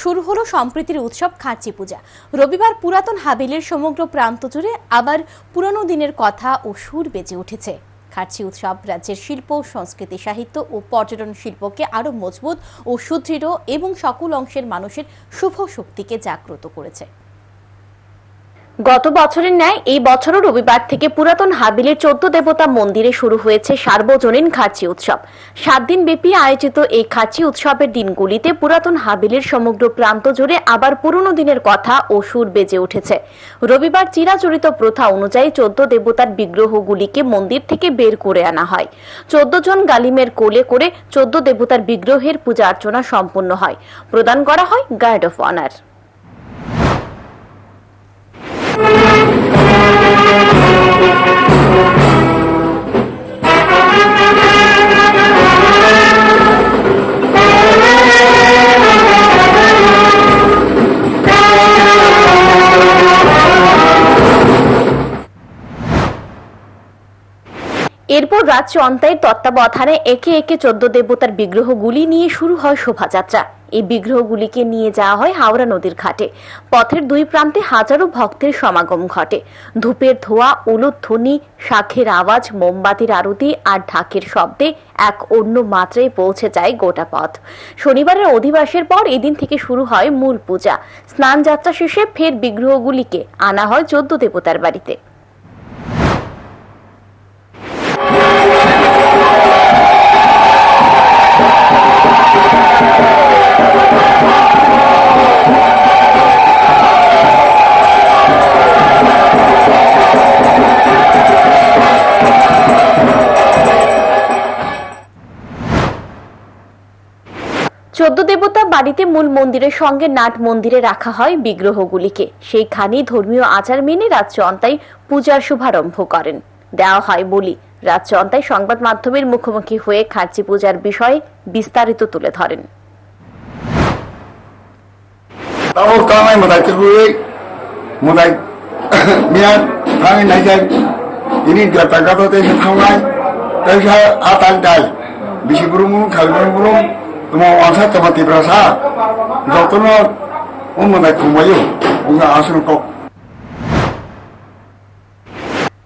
শুরু হলো সম্প্রীতির উৎসব খাঁচি পূজা। রবিবার পুরাতন হাবিলের সমগ্র প্রান্ত জুড়ে আবার পুরনো দিনের কথা ও সুর বেজে উঠেছে। খাঁচি উৎসব রাজ্যের শিল্প, সংস্কৃতি, সাহিত্য ও পর্যটন শিল্পকে আরও মজবুত ও সুদৃঢ় এবং সকল অংশের মানুষের শুভ শক্তিকে জাগ্রত করেছে। গত বছরের ন্যায় এই বছরও রবিবার থেকে পুরাতন হাবিলের চোদ্দ দেবতা মন্দিরে শুরু হয়েছে সার্বজনীন খাঁচি উৎসব। সাত দিন ব্যাপী আয়োজিত এই খাঁচি উৎসবের দিনগুলিতে পুরাতন হাবিলের সমগ্র প্রান্ত জুড়ে আবার পুরনো দিনের কথা ও সুর বেজে উঠেছে। রবিবার চিরাচরিত প্রথা অনুযায়ী চোদ্দ দেবতার বিগ্রহগুলিকে মন্দির থেকে বের করে আনা হয়। চোদ্দ জন গালিমের কোলে করে চোদ্দ দেবতার বিগ্রহের পূজা অর্চনা সম্পন্ন হয়। প্রদান করা হয় গার্ড অফ অনার। এরপর রাজ্য অন্তায়ের তত্ত্বাবধানে একে একে চোদ্দ দেবতার বিগ্রহগুলি নিয়ে শুরু হয় শোভাযাত্রা। এই বিগ্রহগুলিকে নিয়ে যাওয়া হয় হাওড়া নদীর ঘাটে। পথের দুই প্রান্তে হাজারো ভক্তের সমাগম ঘটে। ধূপের ধোয়া উলুধ্বনি শাখের আওয়াজ, মোমবাতির আরতি আর ঢাকের শব্দে এক অন্য মাত্রায় পৌঁছে যায় গোটা পথ। শনিবারের অধিবাসের পর এদিন থেকে শুরু হয় মূল পূজা। স্নান যাত্রা শেষে ফের বিগ্রহগুলিকে আনা হয় চোদ্দ দেবতার বাড়িতে। চোদ্দ দেবতা বাড়িতে মূল মন্দিরের সঙ্গে নাট মন্দিরে রাখা হয় বিগ্রহগুলিকে। সেইখানেই ধর্মীয় আচার মেনে রাজ্য অন্তাই পূজার শুভারম্ভ করেন। দেওয়া হয় বলি, রাজ্য অন্তাই সংবাদ মাধ্যমের মুখোমুখি হয়ে খার্চি পূজার বিষয়ে বিস্তারিত তুলে ধরেন। đại thức kata teh thawai teh sa atang dai bisi burung khalburung burung tumo asa tabati prasa jotono umma dai kumayo unga asun kok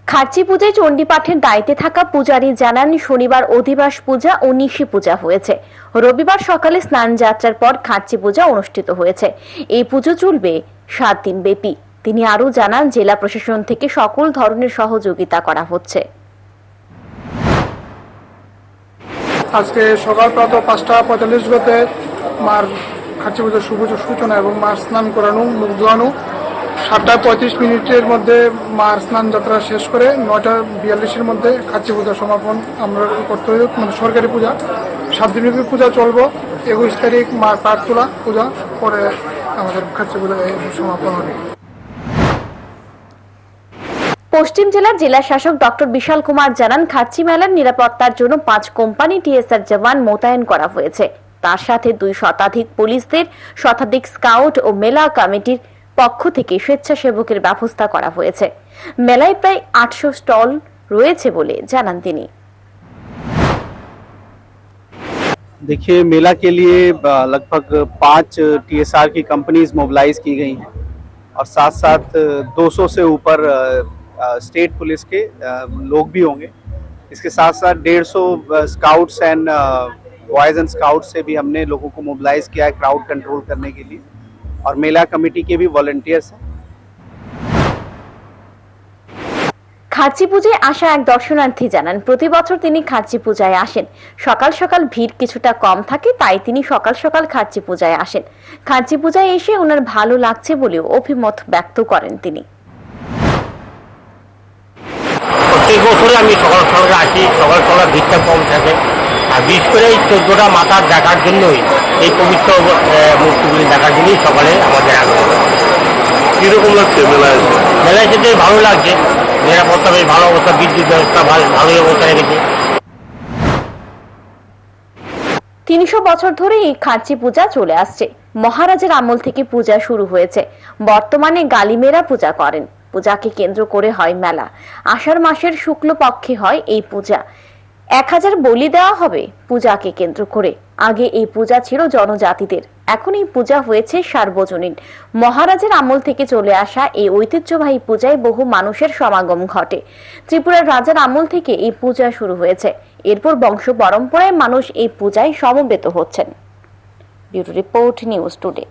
Kharchi পূজায় চণ্ডীপাঠের দায়িত্বে থাকা পূজারী জানান শনিবার অধিবাস পূজা ও নিশি পূজা হয়েছে রবিবার সকালে স্নান যাত্রার পর খার্চি পূজা অনুষ্ঠিত হয়েছে এই পুজো চলবে সাত দিন ব্যাপী তিনি আরও জানান জেলা প্রশাসন থেকে সকল ধরনের সহযোগিতা করা হচ্ছে আজকে সকাল প্রাত পাঁচটা পঁয়তাল্লিশ গতে মার খাচ্ছি পুজোর শুভ সূচনা এবং মার স্নান করানো, মুখ ধোয়ানো। সাতটা পঁয়ত্রিশ মিনিটের মধ্যে মার স্নান যাত্রা শেষ করে নয়টা বিয়াল্লিশের মধ্যে খাচ্ছি পূজা সমাপন আমরা করতে হবে মানে সরকারি পূজা। সাত দিনের পূজা চলবো, একুশ তারিখ মার পাঠ তোলা পূজা, পরে আমাদের খাচ্ছি পূজা সমাপন হবে। পশ্চিম জেলার জেলা শাসক ডক্টর বিশাল কুমার জানান খাচ্চি মেলার নিরাপত্তার জন্য পাঁচ কোম্পানি টিএসআর জওয়ান মোতায়েন করা হয়েছে তার সাথে দুই শতাধিক পুলিশদের শতাধিক স্কাউট ও মেলা কমিটির পক্ষ থেকে স্বেচ্ছাসেবকের ব্যবস্থা করা হয়েছে মেলায় প্রায় আটশো স্টল রয়েছে বলে জানান তিনি देखिए मेला के लिए अ, लगभग पांच टीएसआर की कंपनीज मोबिलाइज की गई हैं और साथ साथ 200 से ऊपर अ, अ, स्टेट पुलिस के अ, लोग भी होंगे इसके साथ साथ 150 scouts and boys and scouts से भी हमने लोगों को मोबिलाइज किया है क्राउड कंट्रोल करने के लिए और मेला कमेटी के भी वॉलंटियर्स हैं খার্চি পূজায় আসা এক দর্শনার্থী জানান প্রতি বছর তিনি খার্চি পূজায় আসেন সকাল সকাল ভিড় কিছুটা কম থাকে তাই তিনি সকাল সকাল খার্চি পূজায় আসেন খার্চি পূজায় এসে ওনার ভালো লাগছে বলেও অভিমত ব্যক্ত করেন তিনি প্রত্যেক বছরে আমি সকাল সকালে আসি সকাল সকাল ভিড়টা কম থাকে। আর বিশেষ করে এই চোদ্দটা মাথার দেখার জন্যই এই পবিত্র মূর্তিগুলি দেখার জন্যই সকালে আমাদের আগ্রহ কীরকম লাগছে মেলায়? মেলায় যেতে ভালো লাগছে। নিরাপত্তা বেশ ভালো অবস্থা বিদ্যুৎ ব্যবস্থা ভালো ভালোই অবস্থা রেখেছে। তিনশো বছর ধরে এই খার্চি পূজা চলে আসছে। মহারাজের আমল থেকে পূজা শুরু হয়েছে। বর্তমানে গালিমেরা পূজা করেন। পূজাকে কেন্দ্র করে হয় মেলা। আষাঢ় মাসের শুক্ল পক্ষে হয় এই পূজা। এক হাজার বলি দেওয়া হবে পূজাকে কেন্দ্র করে। আগে এই পূজা ছিল জনজাতিদের। এখন এই পূজা হয়েছে সার্বজনীন। মহারাজের আমল থেকে চলে আসা এই ঐতিহ্যবাহী পূজায় বহু মানুষের সমাগম ঘটে। ত্রিপুরার রাজার আমল থেকে এই পূজা শুরু হয়েছে। এরপর বংশ পরম্পরায় মানুষ এই পূজায় সমবেত হচ্ছেন। Bureau report news today.